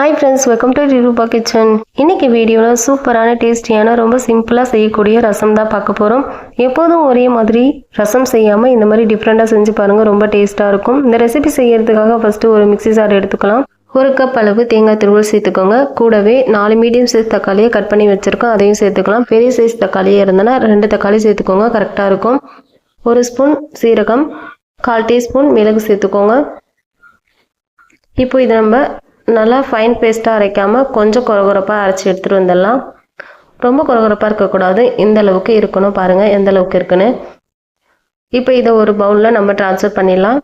Hi friends welcome to Rupa kitchen இன்னைக்கு வீடியோவில் சூப்பரான டேஸ்டியான ரொம்ப சிம்பிளாக செய்யக்கூடிய ரசம் தான் பார்க்க போகிறோம் எப்போதும் ஒரே மாதிரி ரசம் செய்யாமல் இந்த மாதிரி டிஃப்ரெண்ட்டாக செஞ்சு பாருங்கள் ரொம்ப டேஸ்ட்டாக இருக்கும். இந்த ரெசிபி செய்யறதுக்காக ஃபஸ்ட்டு ஒரு மிக்ஸி சார் எடுத்துக்கலாம். ஒரு கப் அளவு தேங்காய் துருவல் சேர்த்துக்கோங்க. கூடவே நாலு மீடியம் சைஸ் தக்காளியை கட் பண்ணி வச்சுருக்கோம். அதையும் சேர்த்துக்கலாம். பெரிய சைஸ் தக்காளியாக இருந்தனா ரெண்டு தக்காளி சேர்த்துக்கோங்க. கரெக்டாக இருக்கும். ஒரு ஸ்பூன் சீரகம் கால் டீஸ்பூன் மிளகு சேர்த்துக்கோங்க. இப்போ இதை நம்ம நல்லா ஃபைன் பேஸ்ட்டாக அரைக்காமல் கொஞ்சம் குறகுறப்பாக அரைச்சி எடுத்துகிட்டு வந்துடலாம். ரொம்ப குறகுறப்பாக இருக்கக்கூடாது. இந்த அளவுக்கு இருக்கணும் பாருங்கள் எந்த அளவுக்கு இருக்குன்னு. இப்போ இதை ஒரு பவுலில் நம்ம ட்ரான்ஸ்ஃபர் பண்ணிடலாம்.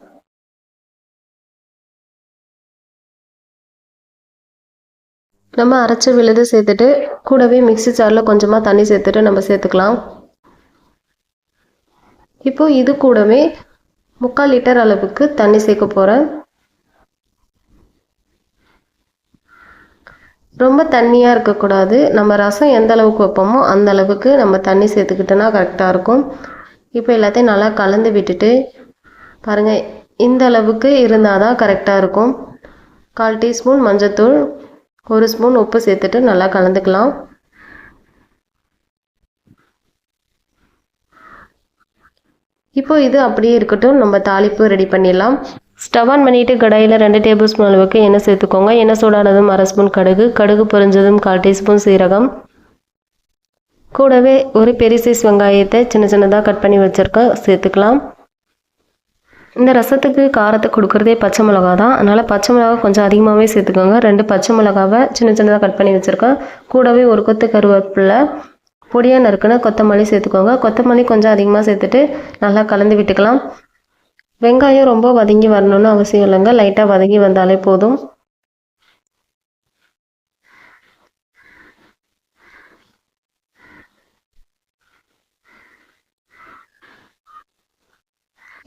நம்ம அரைச்ச விழுது சேர்த்துட்டு கூடவே மிக்சி ஜாரில் கொஞ்சமாக தண்ணி சேர்த்துட்டு நம்ம சேர்த்துக்கலாம். இப்போ இது கூடவே முக்கால் லிட்டர் அளவுக்கு தண்ணி சேர்க்க போகிறேன் ரொம்ப தண்ணியாக இருக்கக்கூடாது. நம்ம ரசம் எந்த அளவுக்கு வைப்போமோ அந்த அளவுக்கு நம்ம தண்ணி சேர்த்துக்கிட்டோன்னா கரெக்டாக இருக்கும். இப்போ எல்லாத்தையும் நல்லா கலந்து விட்டுட்டு பாருங்கள் இந்த அளவுக்கு இருந்தால் தான் கரெக்டாக இருக்கும். கால் டீஸ்பூன் மஞ்சத்தூள் ஒரு ஸ்பூன் உப்பு சேர்த்துட்டு நல்லா கலந்துக்கலாம். இப்போ இது அப்படியே இருக்கட்டும். நம்ம தாளிப்பு ரெடி பண்ணிடலாம். ஸ்டவ் ஆன் பண்ணிவிட்டு கடாயில் ரெண்டு டேபிள் ஸ்பூன் அளவுக்கு எண்ணெய் சேர்த்துக்கோங்க. எண்ணெய் சூடானதும் அரை ஸ்பூன் கடுகு கடுகு பொரிஞ்சதும் கால் டீஸ்பூன் சீரகம். கூடவே ஒரு பெரிய சைஸ் வெங்காயத்தை சின்ன சின்னதாக கட் பண்ணி வச்சுருக்கேன் சேர்த்துக்கலாம். இந்த ரசத்துக்கு காரத்தை கொடுக்குறதே பச்சை மிளகா தான். அதனால் பச்சை மிளகா கொஞ்சம் அதிகமாகவே சேர்த்துக்கோங்க. ரெண்டு பச்சை மிளகாவை சின்ன சின்னதாக கட் பண்ணி வச்சுருக்கேன். கூடவே ஒரு கொத்து கருவேப்பிலை பொடியாக நறுக்குன்னு கொத்தமல்லி சேர்த்துக்கோங்க. கொத்தமல்லி கொஞ்சம் அதிகமாக சேர்த்துட்டு நல்லா கலந்து விட்டுக்கலாம். வெங்காயம் ரொம்ப வதங்கி வரணும்னு அவசியம் இல்லைங்க. லைட்டாக வதங்கி வந்தாலே போதும்.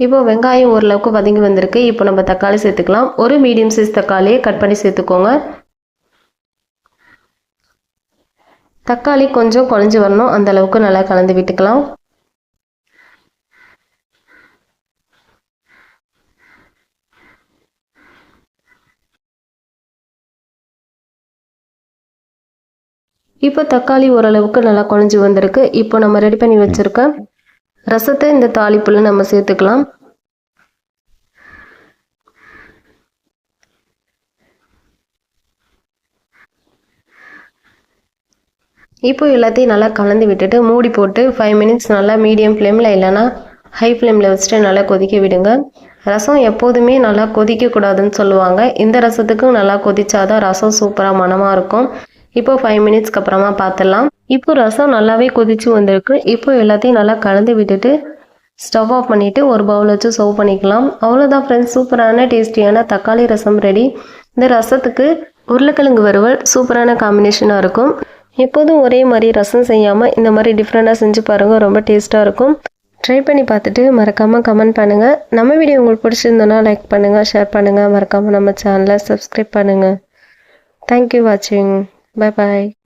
இப்போ வெங்காயம் ஓரளவுக்கு வதங்கி வந்திருக்கு. இப்போ நம்ம தக்காளி சேர்த்துக்கலாம். ஒரு மீடியம் சைஸ் தக்காளியை கட் பண்ணி சேர்த்துக்கோங்க. தக்காளி கொஞ்சம் குழஞ்சி வரணும். அந்த அளவுக்கு நல்லா கலந்து விட்டுக்கலாம். இப்போ தக்காளி ஓரளவுக்கு நல்லா குழஞ்சி வந்திருக்கு. இப்போ நம்ம ரெடி பண்ணி வச்சுருக்க ரசத்தை இந்த தாளிப்புல நம்ம சேர்த்துக்கலாம். இப்போ எல்லாத்தையும் நல்லா கலந்து விட்டுட்டு மூடி போட்டு ஃபைவ் மினிட்ஸ் நல்லா மீடியம் ஃப்ளேமில் இல்லைன்னா ஹை ஃப்ளேமில் வச்சுட்டு நல்லா கொதிக்க விடுங்க. ரசம் எப்போதுமே நல்லா கொதிக்கக்கூடாதுன்னு சொல்லுவாங்க. இந்த ரசத்துக்கும் நல்லா கொதிச்சாதான் ரசம் சூப்பராக மனமாக இருக்கும். இப்போ ஃபைவ் மினிட்ஸ்க்கு அப்புறமா பார்த்துடலாம். இப்போ ரசம் நல்லாவே கொதிச்சு வந்திருக்கு. இப்போ எல்லாத்தையும் நல்லா கலந்து விட்டுட்டு ஸ்டவ் ஆஃப் பண்ணிவிட்டு ஒரு பவுல் வச்சு சர்வ் பண்ணிக்கலாம். அவ்வளோதான் ஃப்ரெண்ட்ஸ் சூப்பரான டேஸ்டியான தக்காளி ரசம் ரெடி இந்த ரசத்துக்கு உருளைக்கிழங்கு வறுவல் சூப்பரான காம்பினேஷனாக இருக்கும். எப்போதும் ஒரே மாதிரி ரசம் செய்யாமல் இந்த மாதிரி டிஃப்ரெண்ட்டாக செஞ்சு பாருங்கள் ரொம்ப டேஸ்ட்டாக இருக்கும். ட்ரை பண்ணி பார்த்துட்டு மறக்காமல் கமெண்ட் பண்ணுங்கள் நம்ம வீடியோ உங்களுக்கு பிடிச்சிருந்தோன்னா லைக் பண்ணுங்கள் ஷேர் பண்ணுங்கள் மறக்காமல் நம்ம சேனலை சப்ஸ்கிரைப் பண்ணுங்கள் தேங்க்யூ வாட்சிங் 拜拜。